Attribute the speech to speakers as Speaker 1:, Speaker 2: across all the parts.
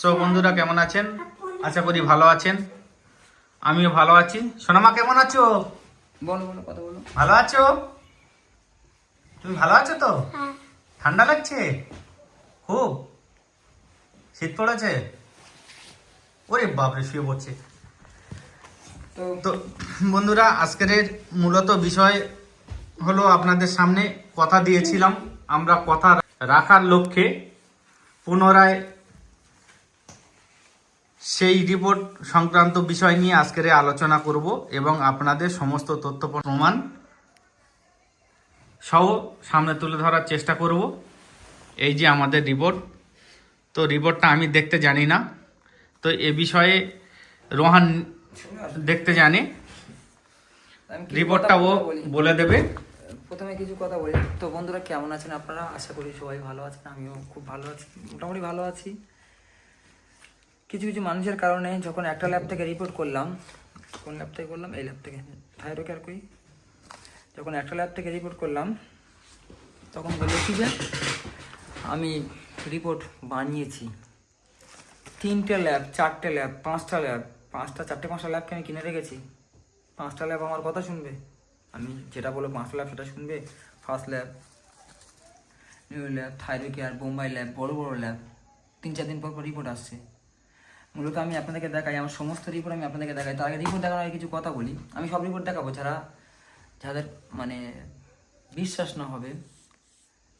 Speaker 1: So বন্ধুরা কেমন আছেন? আশা করি ভালো আছেন। আমিও ভালো আছি। সোনামা কেমন আছো?
Speaker 2: বলো বলো কথা বলো।
Speaker 1: ভালো আছো? তুমি ভালো আছো তো? ঠান্ডা লাগছে? খুব। শীত পড়েছে? ওরে বাপরে শুয়ে পড়ছে।
Speaker 2: তো
Speaker 1: তো বন্ধুরা আজকের মূলত বিষয় হলো আপনাদের সামনে কথা দিয়েছিলাম। আমরা কথা রাখার লক্ষ্যে পুনরায় সেই রিপোর্ট সংক্রান্ত বিষয় নিয়ে আজকের আলোচনা করব এবং আপনাদের সমস্ত তথ্য প্রমাণ সহ সামনে তুলে ধরার চেষ্টা করব। এই যে আমাদের রিপোর্ট। তো রিপোর্টটা আমি দেখতে জানি না। তো এ বিষয়ে রোহান দেখতে জানে। রিপোর্টটা ও
Speaker 2: বলে
Speaker 1: দেবে।
Speaker 2: প্রথমে কিছু কথা বলি। তো বন্ধুরা, কেমন আছেন আপনারা? আশা করি সবাই ভালো আছেন। আমিও খুব ভালো আছি, মোটামুটি ভালো আছি। কিছু কিছু মানুষের কারণে যখন একটা ল্যাব থেকে রিপোর্ট করলাম, কোন ল্যাব থেকে করলাম? এই ল্যাব থেকে। থাইরো কেয়ার কই যখন একটা ল্যাব থেকে রিপোর্ট করলাম, তখন বলল, কি যে? আমি রিপোর্ট বানিয়েছি। তিনটে ল্যাব চারটে ল্যাব পাঁচটা ল্যাব পাঁচটা, চারটে, পাঁচটা ল্যাবকে আমি কিনে রেখেছি? পাঁচটা ল্যাব আমার কথা শুনবে। আমি যেটা বলব, পাঁচটা ল্যাব সেটা শুনবে। First lab new lab Thyrocare Bombay lab বড় বড় ল্যাব তিন, চার দিন পর পর রিপোর্ট আসছে। মূলত আমি আপনাদেরকে দেখাই, আমার সমস্ত রিপোর্ট আমি আপনাদেরকে দেখাই। তার আগে রিপোর্ট দেখানোর আগে কিছু কথা বলি। আমি সব রিপোর্ট দেখাবো যারা, যাদের মানে বিশ্বাস না হবে,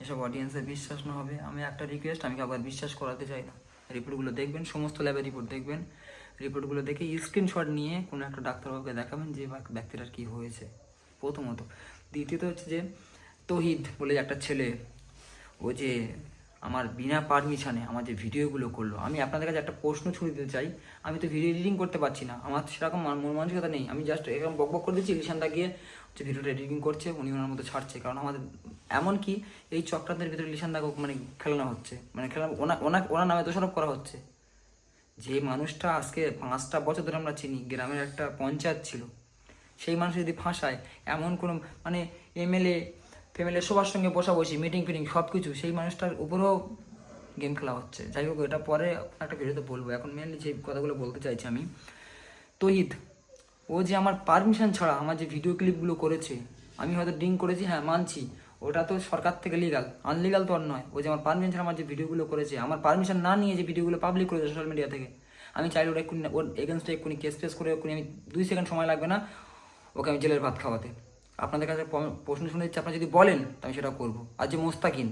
Speaker 2: এসব অডিয়েন্সের বিশ্বাস না হবে। আমি একটা রিকোয়েস্ট আমি আবার বিশ্বাস করাতে চাই না। রিপোর্টগুলো দেখবেন, সমস্ত ল্যাবের রিপোর্ট দেখবেন। রিপোর্টগুলো দেখে স্ক্রিনশট নিয়ে কোনো একটা ডাক্তারবাবুকে দেখাবেন যে ব্যক্তিটার কী হয়েছে। প্রথমত। দ্বিতীয়ত হচ্ছে যে, তহিদ বলে একটা ছেলে, ও যে আমার বিনা পারমিশনে আমার যে ভিডিওগুলো করল। আমি আপনাদের কাছে একটা প্রশ্ন ছুড়ে দিতে চাই। আমি তো ভিডিও এডিটিং করতে পারছি না। আমার সেরকম মন মানসিকতা নেই। আমি জাস্ট এরকম বক বক করে দিচ্ছি লিশানটা গিয়ে হচ্ছে ভিডিওটা এডিটিং করছে, উনি ওনার মতো ছাড়ছে। কারণ আমাদের এমনকি এই চক্রান্তের ভিতরে লিশানটাকে মানে খেলানো হচ্ছে। মানে খেলানো ওনা ওনার নামে দোষারোপ করা হচ্ছে। যে মানুষটা আজকে পাঁচটা বছর ধরে আমরা চিনি, গ্রামের একটা পঞ্চায়েত ছিল। সেই মানুষ যদি ফাঁসায়, এমন কোনো মানে এমএলএ ফ্যামিলি সবার সঙ্গে বসা বসি মিটিং ফিটিং সব কিছু সেই মানুষটার উপরেও গেম খেলা হচ্ছে। যাই হোক, এটা পরে একটা ভিডিওতে বলব। এখন মেনলি যে কথাগুলো বলতে চাইছি আমি। তহিদ, ও যে আমার পারমিশন ছাড়া আমার যে ভিডিও ক্লিপগুলো করেছে, আমি হয়তো ডিং করেছি হ্যাঁ মানছি। ওটা তো সরকার থেকে লিগাল আনলিগাল তো আর নয়। ও যে আমার পারমিশন ছাড়া আমার যে ভিডিওগুলো করেছে, আমার পারমিশন না নিয়ে যে ভিডিওগুলো পাবলিক করেছে সোশ্যাল মিডিয়া থেকে, আমি চাইলে ওটা এক্ষুনি, ওর এগেনস্টে এক্ষুনি কেস ফেস করে, এক্ষুনি আমি দুই সেকেন্ড সময় লাগবে না, ওকে আমি জেলের ভাত খাওয়াতে। আপনাদের কাছে প্রশ্ন শুনে দিচ্ছি আপনারা যদি বলেন, তো আমি সেটা করব। আর যে মোস্তাকিন,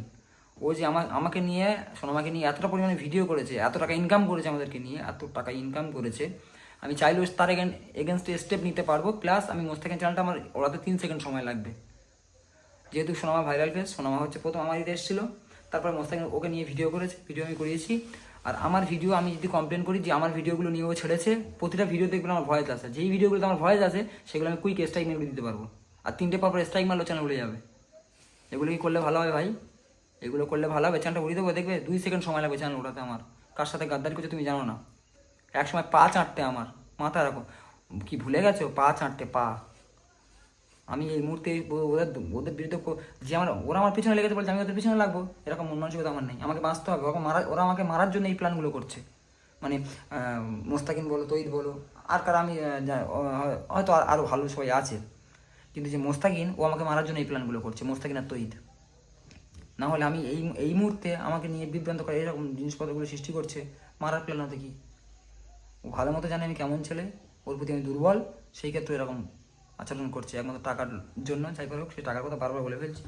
Speaker 2: ও যে আমার আমাকে নিয়ে, সোনামাকে নিয়ে এতটা পরিমাণে ভিডিও করেছে, এত টাকা ইনকাম করেছে আমাদেরকে নিয়ে, এত টাকা ইনকাম করেছে, আমি চাইলেও তার এগেন এগেনস্টে স্টেপ নিতে পারব প্লাস আমি মোস্তাকিন চ্যানেলটা আমার ওরাতে তিন সেকেন্ড সময় লাগবে। যেহেতু সোনামা ভাইরাল ফেস সোনামা হচ্ছে প্রথম আমার ইতে এসেছিল, তারপর মোস্তাকিন ওকে নিয়ে ভিডিও করেছে ভিডিও আমি করিয়েছি। আর আমার ভিডিও আমি যদি কমপ্লেন করি যে আমার ভিডিওগুলো নিয়ে ও ছেড়েছে, প্রতিটা ভিডিও দেখবেন আমার ভয়েস আছে যেই ভিডিওগুলোতে আমার ভয়েস আছে সেগুলো আমি কুইক স্ট্রাইক মেরে দিতে পারব। আর তিনটে পর স্ট্রাইক মারলে চ্যানেল উড়ে যাবে। এগুলো কি করলে ভালো হবে ভাই? এগুলো করলে ভালো হবে? চ্যানেলটা উড়িয়ে দেবো, দেখবে দুই সেকেন্ড সময় লাগবে চ্যানেল ওঠাতে আমার। কার সাথে গাদ্দারি করছে তুমি জানো না। এক সময় পা চাটতে আমার মাথা রাখো। কি ভুলে গেছো? পা চাটতে, পা। আমি এই মুহূর্তে ওদের ওদের বিরুদ্ধে যে আমার, ওরা আমার পিছনে লেগেছে বলছে আমি ওদের পিছনে লাগবো। এরকম মন মানসিকতা আমার নেই। আমাকে বাঁচতে হবে। ওরা মারা, ওরা আমাকে মারার জন্য এই প্ল্যানগুলো করছে। মানে মোস্তাকিন বলো তৈদ বলো, আর কারা আমি হয়তো আর- আরও ভালো সবাই আছে। কিন্তু যে মোস্তাকিন, ও আমাকে মারার জন্য এই প্ল্যানগুলো করছে। মোস্তাকিন আর তৈদ না হলে আমি এই এই মুহূর্তে আমাকে নিয়ে বিভ্রান্ত করে এরকম জিনিসপত্রগুলো সৃষ্টি করছে, মারার প্ল্যান হতে কি? ও ভালো মতো জানে আমি কেমন ছেলে, ওর প্রতি আমি দুর্বল, সেই ক্ষেত্রে এরকম আচরণ করছে। একমাত্র টাকার জন্য, যাই করে হোক, সেই টাকার কথা বারবার বলে ফেলছি।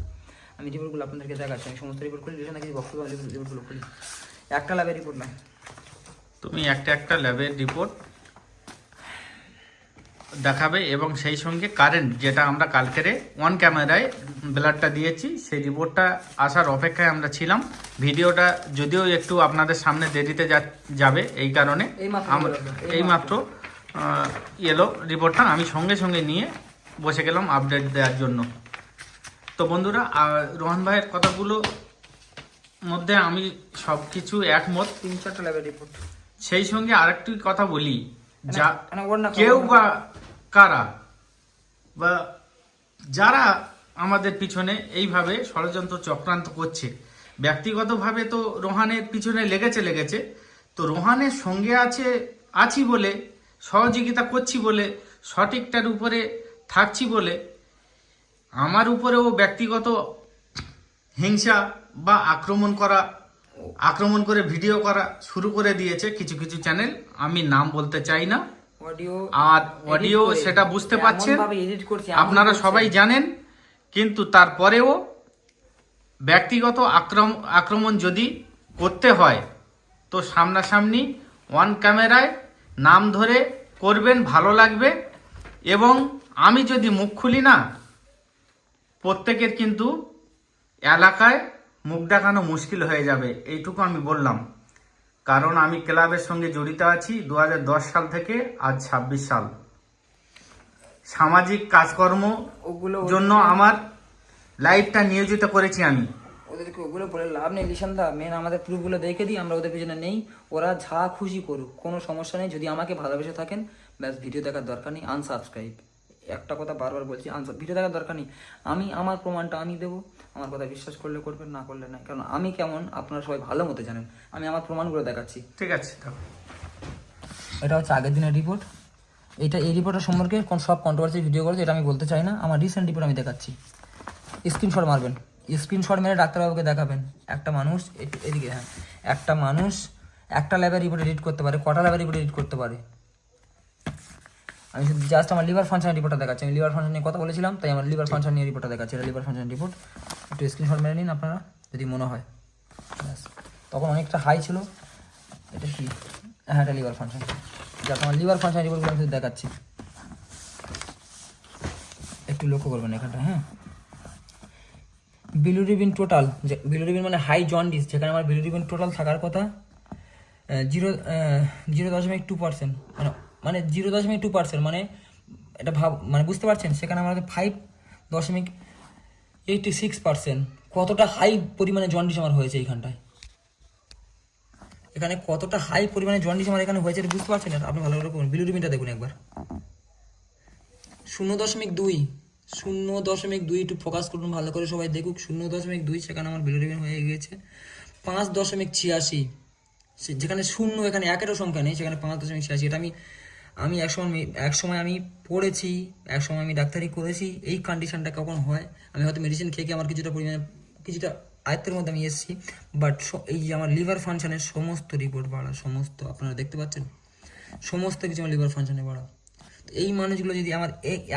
Speaker 2: আমি রিপোর্টগুলো আপনাদেরকে দেখাচ্ছি, আমি সমস্ত রিপোর্ট খুলি, যেখানে কিছু বক্তব্য রিপোর্টগুলো খুলি। একটা ল্যাবের রিপোর্ট নয়
Speaker 1: তুমি একটা একটা ল্যাবের রিপোর্ট দেখাবে এবং সেই সঙ্গে কারেন্ট যেটা আমরা কালকেরে ওয়ান ক্যামেরায় ব্লাডটা দিয়েছি সেই রিপোর্টটা আসার অপেক্ষায় আমরা ছিলাম। ভিডিওটা যদিও একটু আপনাদের সামনে দেরিতে যা- যাবে এই কারণে
Speaker 2: এইমাত্র
Speaker 1: আমরা
Speaker 2: এলো,
Speaker 1: রিপোর্টটা আমি সঙ্গে সঙ্গে নিয়ে বসে গেলাম আপডেট দেওয়ার জন্য। তো বন্ধুরা রোহন ভাইয়ের কথাগুলো মধ্যে আমি সব কিছু একমত।
Speaker 2: তিন চারটা ল্যাবের রিপোর্ট
Speaker 1: সেই সঙ্গে আরেকটি কথা বলি যা কেউ বা কারা? বা যারা আমাদের পিছনে এইভাবে ষড়যন্ত্র চক্রান্ত করছে, ব্যক্তিগতভাবে তো রোহানের পিছনে লেগেছে লেগেছে, তো রোহানের সঙ্গে আছে, আছি বলে, সহযোগিতা করছি বলে, সঠিকটার উপরে থাকছি বলে, আমার উপরেও ব্যক্তিগত হিংসা বা আক্রমণ করা, আক্রমণ করে ভিডিও করা শুরু করে দিয়েছে কিছু কিছু চ্যানেল, আমি নাম বলতে চাই না। আর অডিও সেটা বুঝতে পারছেন আপনারা। সবাই জানেন কিন্তু তারপরেও ব্যক্তিগত আক্রম আক্রমণ যদি করতে হয় তো সামনাসামনি ওয়ান ক্যামেরায় নাম ধরে করবেন ভালো লাগবে। এবং আমি যদি মুখ খুলি না প্রত্যেকের কিন্তু এলাকায় মুখ দেখানো মুশকিল হয়ে যাবে এইটুকু আমি বললাম। কারণ আমি ক্লাবের সঙ্গে জড়িত আছি দু হাজার দশ সাল থেকে আজ ছাব্বিশ সাল। সামাজিক কাজকর্ম
Speaker 2: ওগুলো
Speaker 1: জন্য আমার লাইফটা নিয়োজিত করেছি আমি।
Speaker 2: ওদেরকে ওগুলো বলে লাভ নেই লিশান দা মেন আমাদের প্রুফগুলো দেখে দিই আমরা ওদের পিছনে নেই। ওরা যা খুশি করুক কোনো সমস্যা নেই। যদি আমাকে ভালোবেসে থাকেন ব্যাস ভিডিও দেখার দরকার নেই। আনসাবস্ক্রাইব একটা কথা বারবার বলছি আনসার ভিডিও দেখার দরকার নেই। আমি আমার প্রমাণটা আমি দেবো আমার কথা বিশ্বাস করলে করবেন না করলে না। কারণ আমি কেমন? আপনারা সবাই ভালো মতো জানেন। আমি আমার প্রমাণগুলো দেখাচ্ছি।
Speaker 1: ঠিক আছে
Speaker 2: এটা হচ্ছে আগের দিনের রিপোর্ট এটা এই রিপোর্টের সম্পর্কে কোন সব কন্ট্রোভার্সি ভিডিও করেছে এটা আমি বলতে চাই না। আমার রিসেন্ট রিপোর্ট আমি দেখাচ্ছি। স্ক্রিনশট মারবেন। স্ক্রিনশট মেরে ডাক্তারবাবুকে দেখাবেন। একটা মানুষ এদিকে হ্যাঁ একটা মানুষ একটা ল্যাবের রিপোর্ট এডিট করতে পারে কটা ল্যাবের রিপোর্ট এডিট করতে পারে। আমি শুধু জাস্ট আমার লিভার ফাংশন রিপোর্টটা দেখাচ্ছি। আমি লিভার ফাংশন নিয়ে কথা বলেছিলাম, তাই আমার লিভার ফাংশন নিয়ে রিপোর্টটা দেখাচ্ছি। এটা লিভার ফাংশন রিপোর্ট একটু স্ক্রিনশট মেরে নিন আপনারা, যদি মনে হয়। ব্যাস। তখন অনেকটা হাই ছিল। এটা কি? হ্যাঁ এটা লিভার ফাংশন যাক, আমার লিভার ফাংশন রিপোর্টগুলো আমি শুধু দেখাচ্ছি। একটু লক্ষ্য করবেন এখানটা হ্যাঁ। বিলুরিবিন টোটাল যে বিলুরিবিন মানে হাই জন্ডিস যেখানে আমার বিলুরিবিন টোটাল থাকার কথা জিরো জিরো দশমিক টু পার্সেন্ট মানে মানে জিরো দশমিক টু পার্সেন্ট মানে এটা ভাব মানে বুঝতে পারছেন? সেখানে আমাদের ফাইভ দশমিক এইটটি সিক্স পার্সেন্ট কতটা হাই পরিমাণে জন্ডিস আমার হয়েছে এইখানটায়? এখানে কতটা হাই পরিমাণে জন্ডিস আমার এখানে হয়েছে এটা বুঝতে পারছেন? আপনি ভালো করে করুন। বিলুরিবিনটা দেখুন একবার। শূন্য দশমিক দুই, শূন্য দশমিক দুই একটু ফোকাস করুন, ভালো করে সবাই দেখুক। শূন্য দশমিক দুই, সেখানে আমার বিলুরিবিন হয়ে গিয়েছে। পাঁচ দশমিক ছিয়াশি যেখানে শূন্য, এখানে একেরও সংখ্যা নেই, সেখানে পাঁচ দশমিক ছিয়াশি। এটা আমি আমি এক সময় এক সময় আমি পড়েছি, এক সময় আমি ডাক্তারি করেছি, এই কন্ডিশনটা কখন হয়? আমি হয়তো মেডিসিন খেয়ে আমার কিছুটা পরিমাণে কিছুটা আয়ত্তের মধ্যে আমি এসেছি বাট এই যে আমার লিভার ফাংশনের সমস্ত রিপোর্ট বাড়া, সমস্ত, আপনারা দেখতে পাচ্ছেন? সমস্ত কিছু আমার লিভার ফাংশনে বাড়া। তো এই মানুষগুলো যদি আমার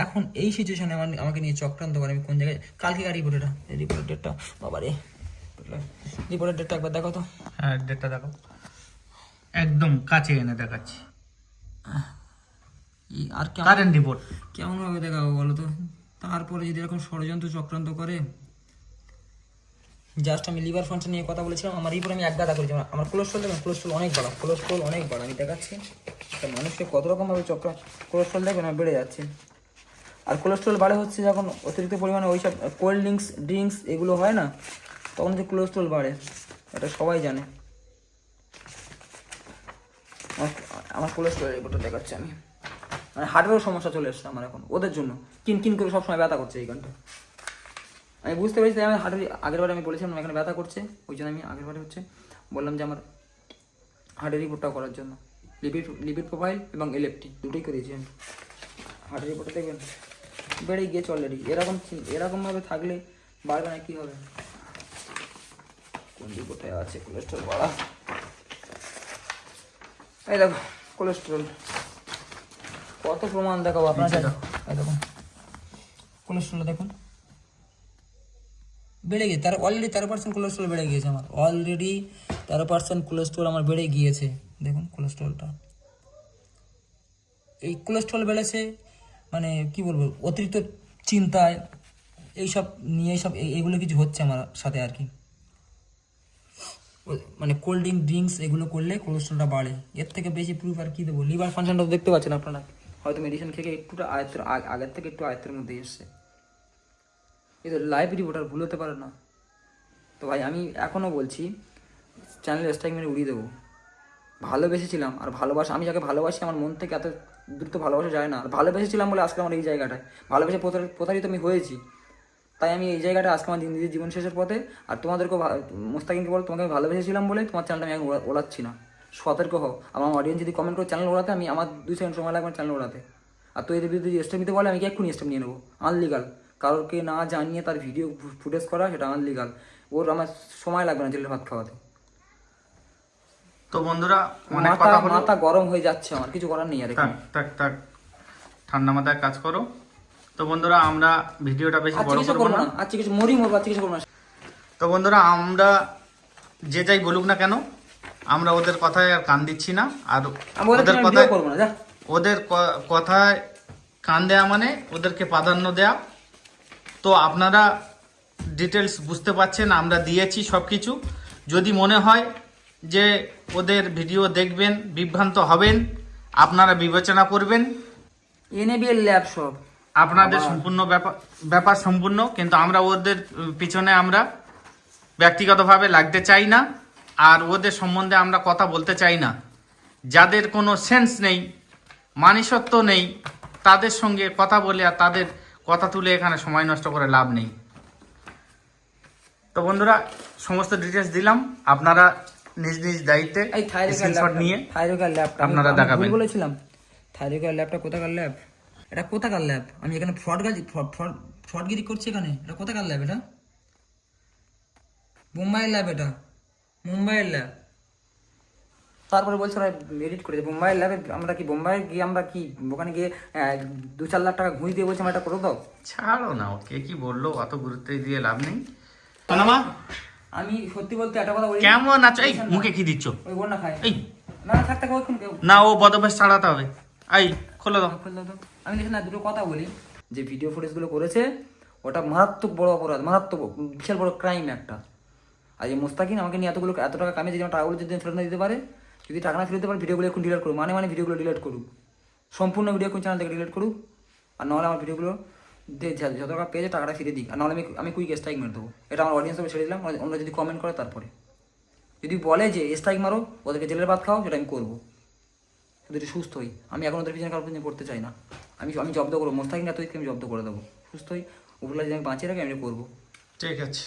Speaker 2: এখন এই সিচুয়েশনে আমার আমাকে নিয়ে চক্রান্ত করে, আমি কোন জায়গায় কালকে রিপোর্ট এটা? রিপোর্টের ডেটটা বাবা রে রিপোর্টের ডেটটা একবার দেখো তো।
Speaker 1: হ্যাঁ ডেটটা দেখো। একদম কাছে এনে দেখাচ্ছি।
Speaker 2: আর
Speaker 1: কারেন্ট রিপোর্ট
Speaker 2: কেমন ভাবে দেখাবো বলো তো? তারপরে যদি এরকম ষড়যন্ত্র চক্রান্ত করে জাস্ট আমি লিভার ফাংশন নিয়ে কথা বলেছিলাম আমার রিপোর্ট আমি এক গাদা করেছি। আমার- কোলেস্ট্রল দেখবেন কোলেস্ট্রল অনেক বাড়া কোলেস্ট্রল অনেক বাড়া আমি দেখাচ্ছি। মানুষকে কত রকমভাবে চক্র কোলেস্ট্রল দেখবেন বেড়ে যাচ্ছে। আর কোলেস্ট্রল বাড়ে হচ্ছে যখন অতিরিক্ত পরিমাণে ওই সব কোল্ড ড্রিঙ্কস ড্রিঙ্কস এগুলো হয় না তখন যে কোলেস্ট্রল বাড়ে এটা সবাই জানে। আমার- আমার কোলেস্ট্রল রিপোর্টটা দেখাচ্ছি আমি। মানে হার্টেরও সমস্যা চলে এসছে আমার এখন, ওদের জন্য। কিন কিন করে সবসময় ব্যথা করছে এইখানটা আমি বুঝতে পেরেছি আমি হার্টের আগের বারে আমি বলেছিলাম এখানে ব্যথা করছে, ওই জন্য আমি আগের বারে হচ্ছে বললাম যে আমার হার্টের রিপোর্টটা করার জন্য। লিপিড লিপিড প্রোফাইল এবং এলএফটি দুটোই করিয়েছি আমি। হার্টের রিপোর্টটা দেখবেন, বেড়ে গিয়েছে অলরেডি এরকম, এরকমভাবে থাকলে বাড়বে না, কী হবে? কোন রিপোর্টে আছে? কোলেস্ট্রল বাড়া। এই দেখো কোলেস্ট্রল কত প্রমাণ দেখাবো আপনার দেখুন। কোলেস্ট্রল দেখুন। বেড়ে গিয়েছে তার অলরেডি তেরো পার্সেন্ট কোলেস্ট্রল বেড়ে গিয়েছে আমার। অলরেডি তেরো পার্সেন্ট কোলেস্ট্রল আমার বেড়ে গিয়েছে। দেখুন কোলেস্ট্রলটা এই কোলেস্ট্রল বেড়েছে মানে কি বলব অতিরিক্ত চিন্তায় এইসব নিয়ে এইসব এই- এগুলো কিছু হচ্ছে আমার সাথে আর কি। মানে কোল্ড ড্রিঙ্ক ড্রিঙ্কস এগুলো করলে কোলেস্ট্রলটা বাড়ে। এর থেকে বেশি প্রুফ আর কি দেবো? লিভার ফাংশনটা দেখতে পাচ্ছেন আপনারা। হয়তো মেডিসিন খেয়ে একটুটা আয়ত্তের আগ- আগের থেকে একটু আয়ত্তের মধ্যে এসছে। এই তো লাইভ রিপোর্ট আর ভুল হতে পারে না। তো ভাই, আমি এখনও বলছি চ্যানেল স্ট্রাইক মেরে উড়িয়ে দেবো। ভালোবেসেছিলাম আর ভালোবাসা, আমি যাকে ভালোবাসি, আমার মন থেকে এত দ্রুত ভালোবাসা যায় না। আর ভালোবেসেছিলাম বলে আজকে আমার এই জায়গাটায়। ভালোবেসে প্রতার- প্রতারিত আমি হয়েছি। তাই আমি এই জায়গাটা আজকে আমার নিজের জীবন শেষের পথে, আর তোমাদেরকেও মুস্তাকিনকে বলো, তোমাকে ভালোবেসেছিলাম বলে তোমার চ্যানেলটা আমি ওড়াচ্ছি না। সতর্ক হও। আমার অডিয়েন্স যদি কমেন্ট করে চ্যানেল ওড়াতে আমি আমার দুই সেকেন্ড সময় লাগবে চ্যানেল ওড়াতে। আর তুই এদের বিরুদ্ধে যদি স্টেপ নিতে বলে আমি এক্ষুনি স্টেপ নিয়ে নেব? আনলিগাল কারোরকে না জানিয়ে তার ভিডিও ফুটেজ করা সেটা আনলিগাল ওর আমার সময় লাগবে না জেলের ভাত খাওয়াতে।
Speaker 1: তো বন্ধুরা অনেক
Speaker 2: মাথা
Speaker 1: কথা হলো।
Speaker 2: মাথা গরম হয়ে যাচ্ছে আমার কিছু করার নেই আর
Speaker 1: থাক থাক থাক। ঠান্ডা মাথায় কাজ করো। তো বন্ধুরা আমরা ভিডিওটা বেশি
Speaker 2: আজকে
Speaker 1: বড় করব না।
Speaker 2: না। আজকে কিছু মরি মরবো আজকে কিছু করব না।
Speaker 1: তো বন্ধুরা আমরা যে যাই বলুক না কেন আমরা ওদের কথায় আর কান দিচ্ছি না। আর
Speaker 2: ওদের
Speaker 1: কথায় ওদের কথায় কান দেয়া মানে ওদেরকে প্রাধান্য দেয়া। তো আপনারা ডিটেলস বুঝতে পারছেন আমরা দিয়েছি সব কিছু যদি মনে হয় যে ওদের ভিডিও দেখবেন বিভ্রান্ত হবেন আপনারা বিবেচনা করবেন।
Speaker 2: এনএবিএল ল্যাব সব।
Speaker 1: আপনাদের সম্পূর্ণ ব্যাপার ব্যাপার সম্পূর্ণ কিন্তু আমরা ওদের পিছনে আমরা ব্যক্তিগতভাবে লাগতে চাই না। আর ওদের সম্বন্ধে আমরা কথা বলতে চাই না। যাদের কোনো সেন্স নেই মানিসত্ব নেই তাদের সঙ্গে কথা বলে আর তাদের কথা তুলে এখানে সময় নষ্ট করে লাভ নেই। তো বন্ধুরা সমস্ত ডিটেলস দিলাম। আপনারা নিজ নিজ দায়িত্বে
Speaker 2: এই
Speaker 1: স্ক্রিনশট নিয়ে
Speaker 2: থাইরোকার আমি-
Speaker 1: আপনারা দেখাবেন।
Speaker 2: বলেছিলাম। থাইরোকার ল্যাবটা কোথাকার ল্যাব এটা কোথাকার ল্যাব আমি এখানে ফ্রড গাজি ফ্রড ফ্রডগিরি করছি এখানে। এটা কোথাকার ল্যাব এটা? মুম্বাইয়ের ল্যাব এটা। মুম্বাইয়ের ল্যাব তারপরে বলছে ওরা এডিট করেছে মুম্বাইয়ের ল্যাবে আমরা কি বোম্বাই গিয়ে আমরা কি ওখানে গিয়ে দু চার লাখ টাকা ঘুষ দিয়ে বলছি আমরা এটা করে দাও?
Speaker 1: ছাড়ো না ও কে কি বলল? অত গুরুত্ব দিয়ে লাভ নেই।
Speaker 2: আমি সত্যি বলতে একটা কথা বলি।
Speaker 1: কেমন আছো? এই মুখে কি দিচ্ছ?
Speaker 2: ওই বোন না খায়।
Speaker 1: এই।
Speaker 2: না থাক থাক ওইখানে
Speaker 1: না ও বদভ্যাস ছাড়াতে হবে। এই খোলো দাও।
Speaker 2: খুলে দাও। আমি দেখি না দুটো কথা বলি। যে ভিডিও ফুটেজগুলো করেছে ওটা মারাত্মক বড় অপরাধ মারাত্মক বিশাল বড় ক্রাইম একটা। আর এই মোস্তাকিন আমাকে নিয়ে এতগুলো এত টাকা কামিয়ে যদি টাকাগুলো যদি ফেরত না দিতে পারে, যদি টাকা না ফেরত দিতে পারে, ভিডিওগুলো এখন ডিলিট করুক মানে মানে ভিডিওগুলো ডিলিট করুক। সম্পূর্ণ ভিডিও কোন চ্যানেল থেকে ডিলিট করুক। আর নাহলে আমার ভিডিওগুলো যত টাকা পেয়েছে টাকাটা ফিরে দিক। আর নাহলে আমি আমি কুইক স্ট্রাইক মেরে দেবো। এটা আমার অডিয়েন্স ছেড়ে দিলাম। অন্য যদি কমেন্ট করে তারপরে। যদি বলে যে স্ট্রাইক মারো, ওদেরকে জেলের ভাত খাও, সেটা আমি করব। শুধু একটু সুস্থ হই। আমি এখন ওদের পিছনে কারোর পিছনে পড়তে চাই না। আমি আমি জব্দ করব। মোস্তাকিন এত আমি জব্দ করে দেবো। সুস্থ হই। উপরলা যদি আমি বাঁচিয়ে রাখি, আমি করব।
Speaker 1: ঠিক আছে।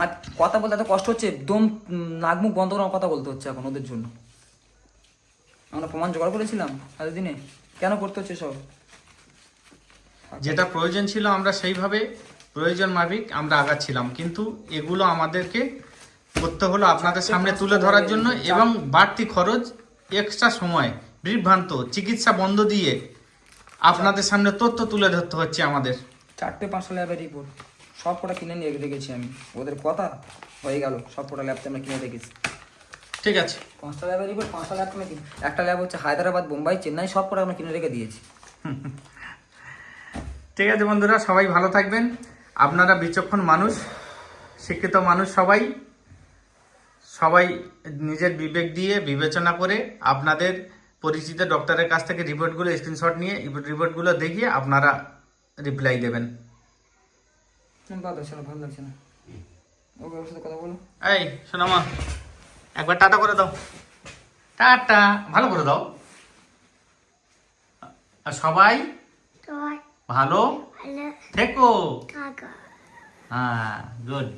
Speaker 2: আর কথা বলতে এত কষ্ট হচ্ছে দম নাক মুখ বন্ধ করে কথা বলতে হচ্ছে এখন ওদের জন্য। আমরা প্রমাণ জোগাড় করেছিলাম এতদিনে কেন করতে হচ্ছে সব?
Speaker 1: যেটা প্রয়োজন ছিল আমরা সেইভাবে প্রয়োজন মাফিক আমরা আগাচ্ছিলাম কিন্তু এগুলো আমাদেরকে করতে হলো আপনাদের সামনে তুলে ধরার জন্য এবং বাড়তি খরচ এক্সট্রা সময় বিভ্রান্ত চিকিৎসা বন্ধ দিয়ে আপনাদের সামনে তথ্য তুলে ধরতে হচ্ছে আমাদের।
Speaker 2: চারটে পাঁচশো ল্যাবের রিপোর্ট সব কটা কিনে নিয়ে রেখেছি আমি। ওদের কথা হয়ে গেল সব কটা ল্যাবতে আমরা কিনে রেখেছি।
Speaker 1: ঠিক আছে।
Speaker 2: পাঁচটা ল্যাবের রিপোর্ট পাঁচটা ল্যাব কিনে কিনে একটা ল্যাব হচ্ছে হায়দ্রাবাদ বোম্বাই চেন্নাই সব কটা আমরা কিনে রেখে দিয়েছি।
Speaker 1: ঠিক আছে বন্ধুরা সবাই ভালো থাকবেন। আপনারা বিচক্ষণ মানুষ শিক্ষিত মানুষ সবাই। সবাই নিজের বিবেক দিয়ে বিবেচনা করে আপনাদের পরিচিত ডক্টরের কাছ থেকে রিপোর্টগুলো স্ক্রিনশট নিয়ে রিপোর্টগুলো দেখিয়ে আপনারা রিপ্লাই দেবেন।
Speaker 2: ভালো লাগছে ভালো লাগছে না। ওকে ওর সাথে কথা বলো।
Speaker 1: এই সোনামা একবার টাটা করে দাও। টাটা ভালো করে দাও। আর সবাই ভালো থেকো। হ্যাঁ গুড